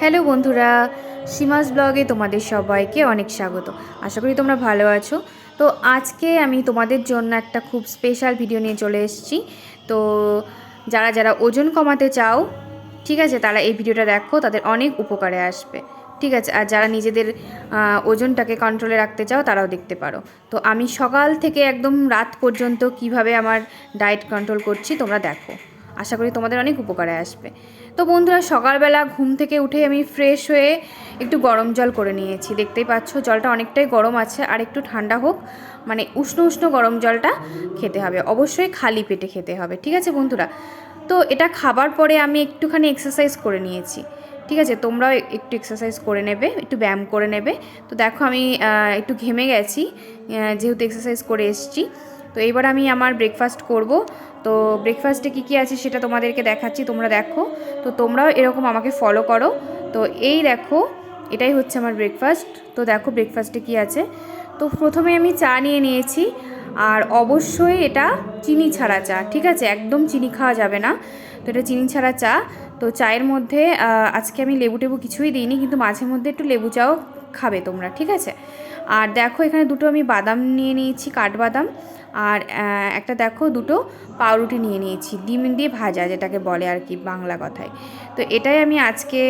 Hello বন্ধুরা, সীমাস ব্লগে তোমাদের সবাইকে অনেক স্বাগত। আশা করি তোমরা ভালো আছো। তো আজকে আমি তোমাদের জন্য একটা খুব স্পেশাল ভিডিও নিয়ে চলে এসেছি। তো যারা যারা ওজন কমাতে চাও, ঠিক আছে, তারা এই ভিডিওটা দেখো, তাদের অনেক উপকারে আসবে। ঠিক আছে, আর যারা নিজেদের ওজনটাকে কন্ট্রোলে রাখতে চাও, তারাও দেখতে পারো। তো আমি সকাল থেকে একদম রাত পর্যন্ত কীভাবে আমার ডায়েট কন্ট্রোল করছি, তোমরা দেখো। আশা করি তোমাদের অনেক উপকারে আসবে। তো বন্ধুরা, সকালবেলা ঘুম থেকে উঠে আমি ফ্রেশ হয়ে একটু গরম জল করে নিয়েছি। দেখতেই পাচ্ছ, জলটা অনেকটাই গরম আছে, আর একটু ঠান্ডা হোক মানে উষ্ণ উষ্ণ গরম জলটা খেতে হবে। অবশ্যই খালি পেটে খেতে হবে, ঠিক আছে বন্ধুরা? তো এটা খাবার পরে আমি একটুখানি এক্সারসাইজ করে নিয়েছি, ঠিক আছে? তোমরাও একটু এক্সারসাইজ করে নেবে, একটু ব্যায়াম করে নেবে। তো দেখো আমি একটু ঘেমে গেছি যেহেতু এক্সারসাইজ করে এসেছি। তো এইবার আমি আমার ব্রেকফাস্ট করব। তো ব্রেকফাস্টে কী কী আছে সেটা তোমাদেরকে দেখাচ্ছি, তোমরা দেখো। তো তোমরাও এরকম আমাকে ফলো করো। তো এই দেখো, এটাই হচ্ছে আমার ব্রেকফাস্ট তো দেখো ব্রেকফাস্টে কী আছে। তো প্রথমে আমি চা নিয়ে নিয়েছি, আর অবশ্যই এটা চিনি ছাড়া চা, ঠিক আছে? একদম চিনি খাওয়া যাবে না। তো এটা চিনি ছাড়া চা। তো চায়ের মধ্যে আজকে আমি লেবু টেবু কিছুই দিইনি, কিন্তু মাঝে মধ্যে একটু লেবু চাও খাবে তোমরা, ঠিক আছে? আর দেখো এখানে দুটো আমি বাদাম নিয়ে নিয়েছি, কাঠবাদাম। আর একটা দেখো দুটো পাউরুটি নিয়ে নিয়েছি, ডিম দিয়ে ভাজা যেটাকে বলে আর কি বাংলা কথায়। তো এটাই আমি আজকে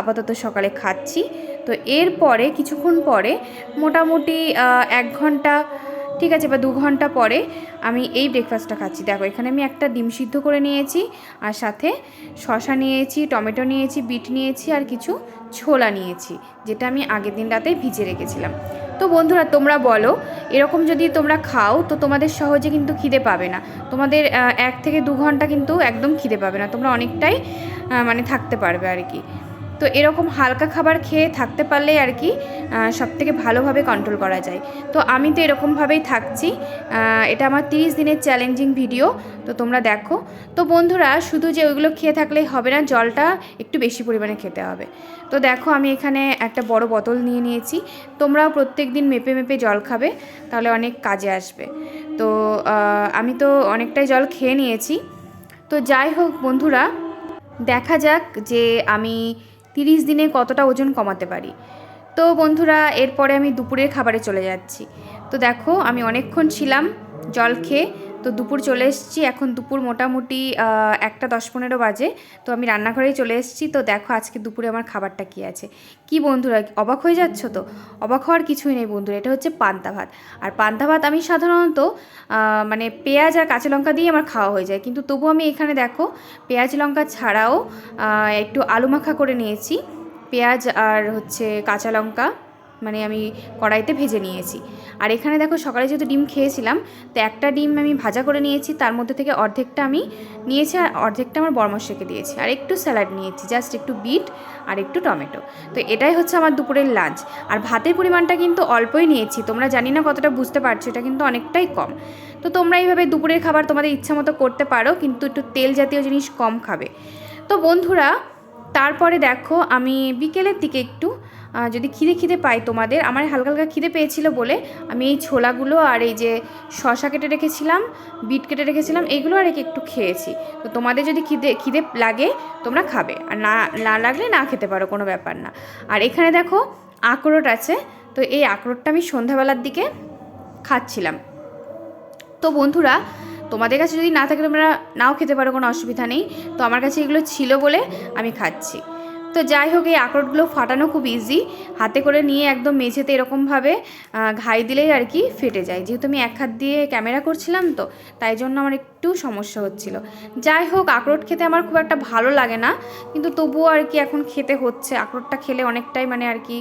আপাতত সকালে খাচ্ছি। তো এরপরে কিছুক্ষণ পরে মোটামুটি এক ঘণ্টা, ঠিক আছে, বা দু ঘণ্টা পরে আমি এই ব্রেকফাস্টটা খাচ্ছি। দেখো এখানে আমি একটা ডিম সিদ্ধ করে নিয়েছি, আর সাথে শশা নিয়েছি, টমেটো নিয়েছি, বিট নিয়েছি, আর কিছু ছোলা নিয়েছি, যেটা আমি আগের দিন রাতেই ভিজে রেখেছিলাম। তো বন্ধুরা, তোমরা বলো, এরকম যদি তোমরা খাও, তো তোমাদের সহজে কিন্তু খিদে পাবে না। তোমাদের এক থেকে দু ঘণ্টা কিন্তু একদম খিদে পাবে না। তোমরা অনেকটাই মানে থাকতে পারবে আর কি। তো এরকম হালকা খাবার খেয়ে থাকতে পারলেই আর কি সব থেকে ভালোভাবে কন্ট্রোল করা যায়। তো আমি তো এরকমভাবেই থাকছি। এটা আমার তিরিশ দিনের চ্যালেঞ্জিং ভিডিও তো তোমরা দেখো। তো বন্ধুরা, শুধু যে ওইগুলো খেয়ে থাকলেই হবে না, জলটা একটু বেশি পরিমাণে খেতে হবে। তো দেখো, আমি এখানে একটা বড় বোতল নিয়ে নিয়েছি। তোমরাও প্রত্যেক দিন মেপে মেপে জল খাবে, তাহলে অনেক কাজে আসবে। তো আমি তো অনেকটাই জল খেয়ে নিয়েছি। তো যাই হোক বন্ধুরা, দেখা যাক যে আমি তিরিশ দিনে কতটা ওজন কমাতে পারি? তো বন্ধুরা, এরপরে আমি দুপুরের খাবারে চলে যাচ্ছি। তো দেখো, আমি অনেকক্ষণ ছিলাম, জল খেয়ে তো দুপুর চলে এসেছি। এখন দুপুর মোটামুটি একটা দশ পনেরো বাজে। তো আমি রান্নাঘরেই চলে এসেছি। তো দেখো আজকে দুপুরে আমার খাবারটা কী আছে। কি বন্ধুরা, অবাক হয়ে যাচ্ছ তো? অবাক হওয়ার কিছুই নেই বন্ধুরা। এটা হচ্ছে পান্তা ভাত। আর পান্তা ভাত আমি সাধারণত মানে পেঁয়াজ আর কাঁচা লঙ্কা দিয়ে আমার খাওয়া হয়ে যায়। কিন্তু তবু আমি এখানে দেখো, পেঁয়াজ লঙ্কা ছাড়াও একটু আলু মাখা করে নিয়েছি। পেঁয়াজ আর হচ্ছে কাঁচা লঙ্কা। মানে আমি কড়াইতে ভেজে নিয়েছি। আর এখানে দেখো সকালে যেহেতু ডিম খেয়েছিলাম, তো একটা ডিম আমি ভাজা করে নিয়েছি, তার মধ্যে থেকে অর্ধেকটা আমি নিয়েছি আর অর্ধেকটা আমার বরমশাকে দিয়েছি। আর একটু স্যালাড নিয়েছি, জাস্ট একটু বিট আর একটু টমেটো। তো এটাই হচ্ছে আমার দুপুরের লাঞ্চ। আর ভাতের পরিমাণটা কিন্তু অল্পই নিয়েছি, তোমরা জানি না কতটা বুঝতে পারছ, এটা কিন্তু অনেকটাই কম। তো তোমরা এইভাবে দুপুরের খাবার তোমাদের ইচ্ছা মতো করতে পারো, কিন্তু একটু তেল জাতীয় জিনিস কম খাবে। তো বন্ধুরা, তারপরে দেখো আমি বিকেলের দিকে একটু যদি খিদে খিদে পাই তোমাদের, আমার হালকা হালকা খিদে পেয়েছিল বলে আমি এই ছোলাগুলো আর এই যে শশা কেটে রেখেছিলাম, বিট কেটে রেখেছিলাম, এইগুলো আর একটু খেয়েছি। তো তোমাদের যদি খিদে খিদে লাগে, তোমরা খাবে। আর না না লাগলে না খেতে পারো, কোনো ব্যাপার না। আর এখানে দেখো আখরোট আছে, তো এই আখরোটটা আমি সন্ধ্যাবেলার দিকে খাচ্ছিলাম। তো বন্ধুরা, তোমাদের কাছে যদি না থাকে তোমরা নাও খেতে পারো, কোনো অসুবিধা নেই। তো আমার কাছে এগুলো ছিল বলে আমি খাচ্ছি। তো যাই হোক, এই আখরোটগুলো ফাটানো খুব ইজি হাতে করে নিয়ে একদম মেঝেতে এরকমভাবে ঘাই দিলেই আর কি ফেটে যায়। যেহেতু আমি এক হাত দিয়ে ক্যামেরা করছিলাম তো, তাই জন্য আমার একটু সমস্যা হচ্ছিল। যাই হোক, আখরোট খেতে আমার খুব একটা ভালো লাগে না, কিন্তু তবুও আর কি এখন খেতে হচ্ছে। আখরোটটা খেলে অনেকটাই মানে আর কি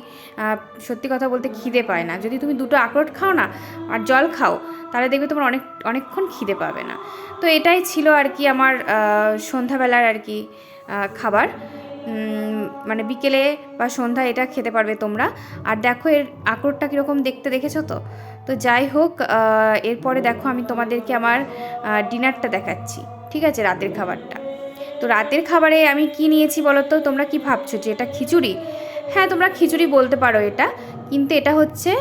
সত্যি কথা বলতে খিদে পায় না। যদি তুমি দুটো আখরোট খাও না আর জল খাও, তাহলে দেখবে তোমার অনেক, অনেকক্ষণ খিদে পাবে না। তো এটাই ছিল আর কি আমার সন্ধ্যাবেলার আর কি খাবার। মানে বিকেলে বা সন্ধ্যা এটা খেতে পারবে তোমরা। আর দেখো এর আঁকড়টা কীরকম দেখতে দেখেছ তো? তো যাই হোক এরপরে দেখো আমি তোমাদেরকে আমার ডিনারটা দেখাচ্ছি। ঠিক আছে? রাতের খাবারটা। তো রাতের খাবারে আমি কি নিয়েছি বলো তো? তোমরা কি ভাবছ যে এটা খিচুড়ি? হ্যাঁ তোমরা খিচুড়ি বলতে পারো এটা। কিন্তু এটা হচ্ছে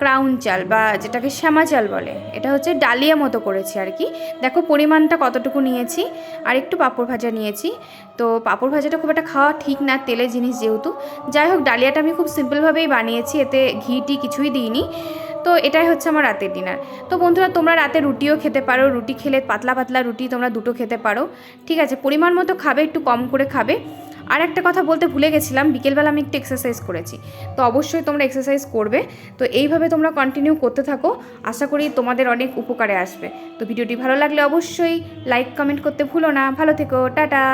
ক্রাউন চাল বা যেটাকে শ্যামা চাল বলে। এটা হচ্ছে ডালিয়া মতো করেছি আর কি। দেখো পরিমাণটা কতটুকু নিয়েছি। আর একটু পাঁপড় ভাজা নিয়েছি। তো পাঁপড় ভাজাটা খুব একটা খাওয়া ঠিক না, তেলের জিনিস যেহেতু। যাই হোক, ডালিয়াটা আমি খুব সিম্পলভাবেই বানিয়েছি, এতে ঘি টি কিছুই দিইনি। তো এটাই হচ্ছে আমার রাতের ডিনার। তো বন্ধুরা, তোমরা রাতে রুটিও খেতে পারো। রুটি খেলে পাতলা পাতলা রুটি তোমরা দুটো খেতে পারো। ঠিক আছে, পরিমাণ মতো খাবে, একটু কম করে খাবে। আর একটা কথা বলতে ভুলে গেছিলাম, বিকেলবেলা আমি একটু এক্সারসাইজ করেছি। তো অবশ্যই তোমরা এক্সারসাইজ করবে। তো এইভাবে তোমরা কন্টিনিউ করতে থাকো। আশা করি তোমাদের অনেক উপকারে আসবে। তো ভিডিওটি ভালো লাগলে অবশ্যই লাইক কমেন্ট করতে ভুলো না। ভালো থেকো, টাটা!